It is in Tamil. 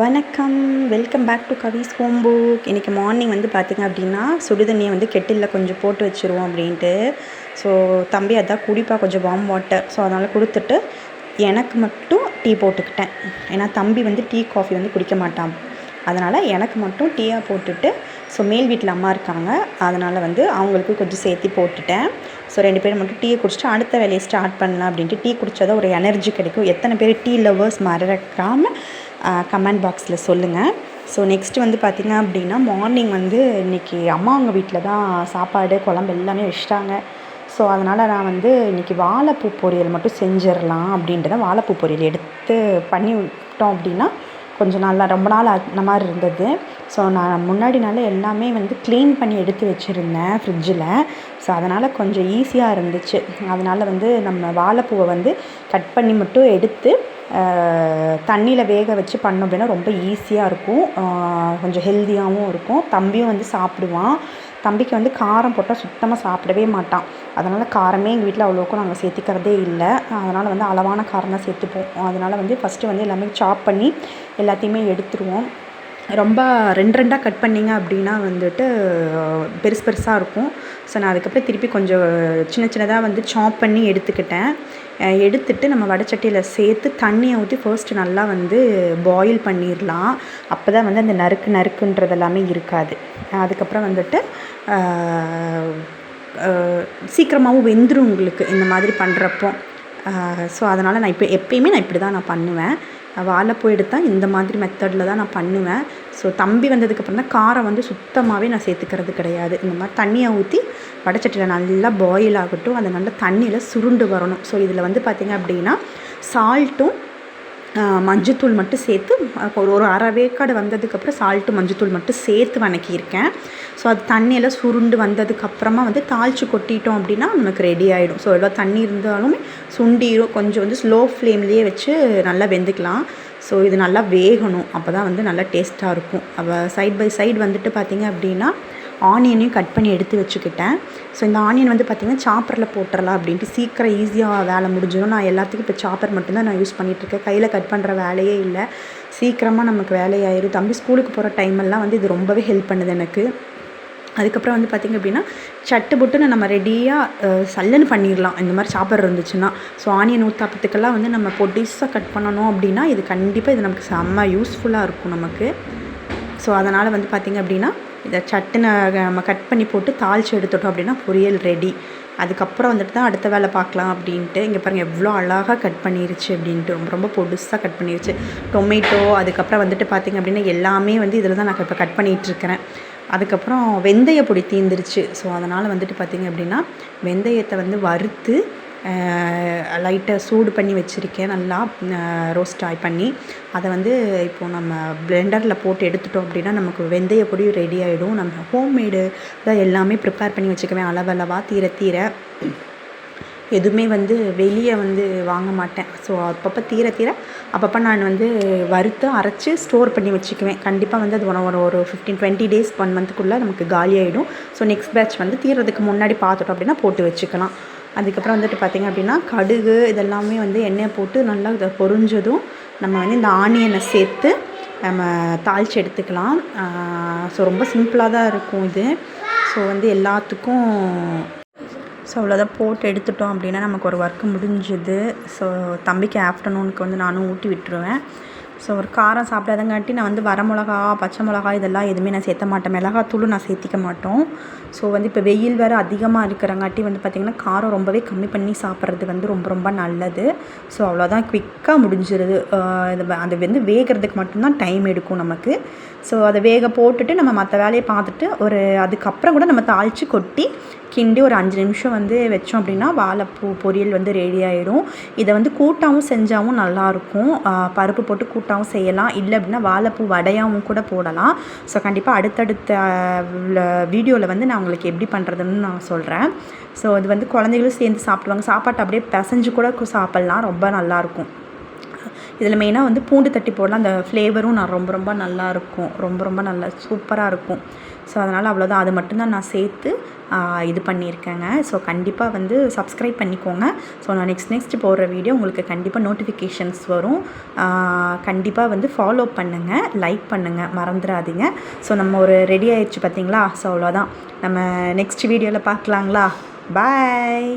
வணக்கம். Welcome back to Kavi's home book இன்றைக்கி மார்னிங் வந்து பார்த்திங்க அப்படின்னா சுடுதண்ணியை வந்து கெட்டிலில் கொஞ்சம் போட்டு வச்சுருவோம் அப்படின்ட்டு. ஸோ தம்பி அதான் குடிப்பா கொஞ்சம் வார்ம் வாட்டர் ஸோ அதனால் கொடுத்துட்டு எனக்கு மட்டும் டீ போட்டுக்கிட்டேன். ஏன்னா தம்பி வந்து டீ காஃபி வந்து குடிக்க மாட்டான். அதனால் எனக்கு மட்டும் டீயாக போட்டுட்டு ஸோ மேல் வீட்டில் அம்மா இருக்காங்க. அதனால் வந்து அவங்களுக்கு கொஞ்சம் சேர்த்து போட்டுட்டேன். ஸோ ரெண்டு பேரும் மட்டும் டீயை குடிச்சிட்டு அடுத்த வேலையை ஸ்டார்ட் பண்ணலாம் அப்படின்ட்டு டீ குடித்தா ஒரு எனர்ஜி கிடைக்கும். எத்தனை பேர் டீ லவ்வர்ஸ் மறக்காமல் கமெண்ட் பாக்ஸில் சொல்லுங்கள் ஸோ நெக்ஸ்ட் வந்து பார்த்திங்க அப்படின்னா மார்னிங் வந்து இன்றைக்கி அம்மா அவங்க வீட்டில் தான் சாப்பாடு குழம்பு எல்லாமே வச்சிட்டாங்க. ஸோ அதனால் நான் வந்து இன்றைக்கி வாழைப்பூ பொரியல் மட்டும் செஞ்சிடலாம் அப்படின்றத வாழைப்பூ பொரியல் எடுத்து பண்ணி விட்டோம் அப்படின்னா கொஞ்சம் நல்லா ரொம்ப நாள் அந்த மாதிரி இருந்தது. ஸோ நான் முன்னாடி நாள் எல்லாமே வந்து க்ளீன் பண்ணி எடுத்து வச்சுருந்தேன் ஃப்ரிட்ஜில் ஸோ அதனால் கொஞ்சம் ஈஸியாக இருந்துச்சு. அதனால் வந்து நம்ம வாழைப்பூவை வந்து கட் பண்ணி மட்டும் எடுத்து தண்ணியில் வேக வச்சு பண்ணோம் அப்படின்னா ரொம்ப ஈஸியாக இருக்கும். கொஞ்சம் ஹெல்த்தியாகவும் இருக்கும். தம்பியும் வந்து சாப்பிடுவான். தம்பிக்கு வந்து காரம் போட்டால் சுத்தமாக சாப்பிடவே மாட்டான். அதனால் காரமே எங்கள் வீட்டில் அவ்வளோக்கும் நாங்கள் சேர்த்திக்கிறதே இல்லை. அதனால் வந்து அளவான காரம் தான் சேர்த்துப்போம். அதனால் வந்து ஃபஸ்ட்டு வந்து எல்லாமே சாப் பண்ணி எல்லாத்தையுமே எடுத்துருவோம். ரொம்ப ரெண்டு ரெண்டாக கட் பண்ணிங்க அப்படின்னா வந்துட்டு பெருசு பெருசாக இருக்கும். ஸோ நான் அதுக்கப்புறம் திருப்பி கொஞ்சம் சின்ன சின்னதாக வந்து சாப் பண்ணி எடுத்துக்கிட்டேன். எடுத்துட்டு நம்ம வடைச்சட்டியில் சேர்த்து தண்ணியை ஊற்றி ஃபர்ஸ்ட்டு நல்லா வந்து பாயில் பண்ணிடலாம் அப்போ தான் வந்து அந்த நறுக்கு நறுக்குன்றது எல்லாமே இருக்காது. அதுக்கப்புறம் வந்துட்டு சீக்கிரமாகவும் வெந்துடும் உங்களுக்கு இந்த மாதிரி பண்ணுறப்போ ஸோ அதனால் நான் இப்போ எப்பயுமே நான் இப்படி தான் நான் பண்ணுவேன். வாழைப்பூ எடுத்தால் இந்த மாதிரி மெத்தடில் தான் நான் பண்ணுவேன். ஸோ தம்பி வந்ததுக்கப்புறம் தான் காரம் வந்து சுத்தமாகவே நான் சேர்த்துக்கிறது கிடையாது. இந்த மாதிரி தண்ணியை ஊற்றி வடைச்சட்டியில் நல்லா பாயில் ஆகட்டும். அதை நல்லா தண்ணியில் சுருண்டு வரணும். ஸோ இதில் வந்து பார்த்திங்க அப்படின்னா சால்ட்டும் மஞ்சத்தூள் மட்டும் சேர்த்து ஒரு ஒரு அரை வேக்காடு வந்ததுக்கப்புறம் சால்ட்டு மஞ்சத்தூள் மட்டும் சேர்த்து வணக்கியிருக்கேன். ஸோ அது தண்ணியெல்லாம் சுருண்டு வந்ததுக்கப்புறமா வந்து தாளித்து கொட்டிட்டோம் அப்படின்னா நமக்கு ரெடி ஆகிடும் ஸோ எவ்வளோ தண்ணி இருந்தாலுமே சுண்டிரும் கொஞ்சம் வந்து ஸ்லோ ஃப்ளேம்லேயே வச்சு நல்லா வெந்துக்கலாம். ஸோ இது நல்லா வேகணும். அப்போ தான் வந்து நல்லா டேஸ்ட்டாக இருக்கும். அப்போ சைட் பை சைடு வந்துட்டு பார்த்திங்க அப்படின்னா ஆனியனையும் கட் பண்ணி எடுத்து வச்சுக்கிட்டேன். ஸோ இந்த ஆனியன் வந்து பார்த்திங்கன்னா சாப்பரில் போட்டுடலாம் அப்படின்ட்டு சீக்கிரம் ஈஸியாக வேலை முடிஞ்சிடும். நான் எல்லாத்துக்கும் இப்போ சாப்பர் மட்டும்தான் நான் யூஸ் பண்ணிகிட்ருக்கேன் கையில் கட் பண்ணுற வேலையே இல்லை. சீக்கிரமாக நமக்கு வேலையாயிரும். தம்பி ஸ்கூலுக்கு போகிற டைமெல்லாம் வந்து இது ரொம்பவே ஹெல்ப் பண்ணுது எனக்கு. அதுக்கப்புறம் வந்து பார்த்திங்க அப்படின்னா சட்டு புட்டுன்னு நம்ம ரெடியாக சல்லுன்னு பண்ணிடலாம். இந்த மாதிரி சாப்பிட்ற இருந்துச்சுன்னா. ஸோ ஆனியன் ஊத்தாப்பத்துக்கெல்லாம் வந்து நம்ம பொடிசாக கட் பண்ணணும் அப்படின்னா இது கண்டிப்பாக இது நமக்கு செம்ம யூஸ்ஃபுல்லாக இருக்கும் நமக்கு. ஸோ அதனால் வந்து பார்த்திங்க அப்படின்னா இதை சட்டுன்னு நம்ம கட் பண்ணி போட்டு தாளித்து எடுத்துட்டோம் அப்படின்னா பொரியல் ரெடி அதுக்கப்புறம் வந்துட்டு தான் அடுத்த வேலை பார்க்கலாம் அப்படின்ட்டு இங்கே பாருங்கள் எவ்வளோ அழகாக கட் பண்ணிருச்சு அப்படின்ட்டு ரொம்ப ரொம்ப பொடுசாக கட் பண்ணிருச்சு. டொமேட்டோ அதுக்கப்புறம் வந்துட்டு பார்த்திங்க அப்படின்னா எல்லாமே வந்து இதில் தான் நான் இப்போ கட் பண்ணிகிட்ருக்கிறேன் அதுக்கப்புறம் வெந்தய பொடி தீந்துருச்சு. ஸோ அதனால் வந்துட்டு பார்த்திங்க அப்படின்னா வெந்தயத்தை வந்து வறுத்து லைட்டாக சூடு பண்ணி வச்சுருக்கேன். நல்லா ரோஸ்ட் ஆய் பண்ணி அதை வந்து இப்போது நம்ம பிளெண்டரில் போட்டு எடுத்துட்டோம் அப்படின்னா நமக்கு வெந்தய பொடி ரெடி ஆகிடும் நம்ம ஹோம்மேடு தான் எல்லாமே ப்ரிப்பேர் பண்ணி வச்சுக்குவேன். அளவளவாக தீர தீர. எதுவுமே வந்து வெளியே வந்து வாங்க மாட்டேன். ஸோ அப்பப்போ தீர தீர அப்பப்போ நான் வந்து வறுத்து அரைச்சி ஸ்டோர் பண்ணி வச்சுக்குவேன். கண்டிப்பாக வந்து அது ஒரு ஒரு ஃபிஃப்டீன் டுவெண்ட்டி டேஸ் ஒன் மந்த்துக்குள்ளே நமக்கு காலியாகிடும் ஸோ நெக்ஸ்ட் பேட்ச் வந்து தீரதுக்கு முன்னாடி பார்த்துட்டோம் அப்படின்னா போட்டு வச்சுக்கலாம். அதுக்கப்புறம் வந்துட்டு பார்த்திங்க அப்படின்னா கடுகு இதெல்லாமே வந்து எண்ணெய் போட்டு நல்லா இதை பொரிஞ்சதும் நம்ம வந்து இந்த ஆனியனை சேர்த்து நம்ம தாளித்து எடுத்துக்கலாம். ஸோ ரொம்ப சிம்பிளாக தான் இருக்கும் இது. ஸோ வந்து எல்லாத்துக்கும் ஸோ அவ்வளோதான் போட்டு எடுத்துட்டோம் அப்படின்னா நமக்கு ஒரு ஒர்க்கு முடிஞ்சுது. ஸோ தம்பிக்கு ஆஃப்டர்நூனுக்கு வந்து நானும் ஊட்டி விட்டுருவேன். ஸோ ஒரு காரம் சாப்பிடாதங்காட்டி நான் வந்து வர மிளகா பச்சை மிளகா இதெல்லாம் எதுவுமே நான் சேர்த்த மாட்டேன். மிளகாத்தூளும் நான் சேர்த்திக்க மாட்டோம். ஸோ வந்து இப்போ வெயில் வேறு அதிகமாக இருக்கிறங்காட்டி வந்து பார்த்திங்கன்னா காரம் ரொம்பவே கம்மி பண்ணி சாப்பிட்றது வந்து ரொம்ப ரொம்ப நல்லது. ஸோ அவ்வளோதான் குவிக்காக முடிஞ்சிருது. இது அது வந்து வேகிறதுக்கு மட்டும்தான் டைம் எடுக்கும் நமக்கு. ஸோ அதை வேக போட்டுட்டு நம்ம மற்ற வேலையை பார்த்துட்டு ஒரு அதுக்கப்புறம் கூட நம்ம தாளித்து கொட்டி கிண்டி ஒரு அஞ்சு நிமிஷம் வந்து வச்சோம் அப்படின்னா வாழைப்பூ பொரியல் வந்து ரெடி ஆகிடும் இதை வந்து கூட்டாகவும் செஞ்சாவும் நல்லாயிருக்கும் பருப்பு போட்டு கூட்டாகவும் செய்யலாம். இல்லை அப்படின்னா வாழைப்பூ வடையாகவும் கூட போடலாம். ஸோ கண்டிப்பாக அடுத்தடுத்த வீடியோவில் வந்து நான் உங்களுக்கு எப்படி பண்ணுறதுன்னு நான் சொல்கிறேன் ஸோ இது வந்து குழந்தைகளும் சேர்ந்து சாப்பிடுவாங்க. சாப்பாட்டை அப்படியே பிசைஞ்சு கூட சாப்பிட்லாம். ரொம்ப நல்லாயிருக்கும் இதில் மெயினாக வந்து பூண்டு தட்டி போடலாம். அந்த ஃப்ளேவரும் நான் ரொம்ப ரொம்ப நல்லா இருக்கும். ரொம்ப ரொம்ப நல்லா சூப்பராக இருக்கும். ஸோ அதனால் அவ்வளோதான் அது மட்டும்தான் நான் சேர்த்து இது பண்ணியிருக்கேங்க. ஸோ கண்டிப்பாக வந்து சப்ஸ்கிரைப் பண்ணிக்கோங்க. ஸோ நான் நெக்ஸ்ட் நெக்ஸ்ட் போடுற வீடியோ உங்களுக்கு கண்டிப்பாக நோட்டிஃபிகேஷன்ஸ் வரும். கண்டிப்பாக வந்து ஃபாலோ பண்ணுங்கள் லைக் பண்ணுங்கள் மறந்துடாதீங்க. ஸோ நம்ம ஒரு ரெடி ஆயிடுச்சு பார்த்தீங்களா? ஸோ அவ்வளோதான் நம்ம நெக்ஸ்ட் வீடியோவில் பார்க்கலாங்களா? பாய்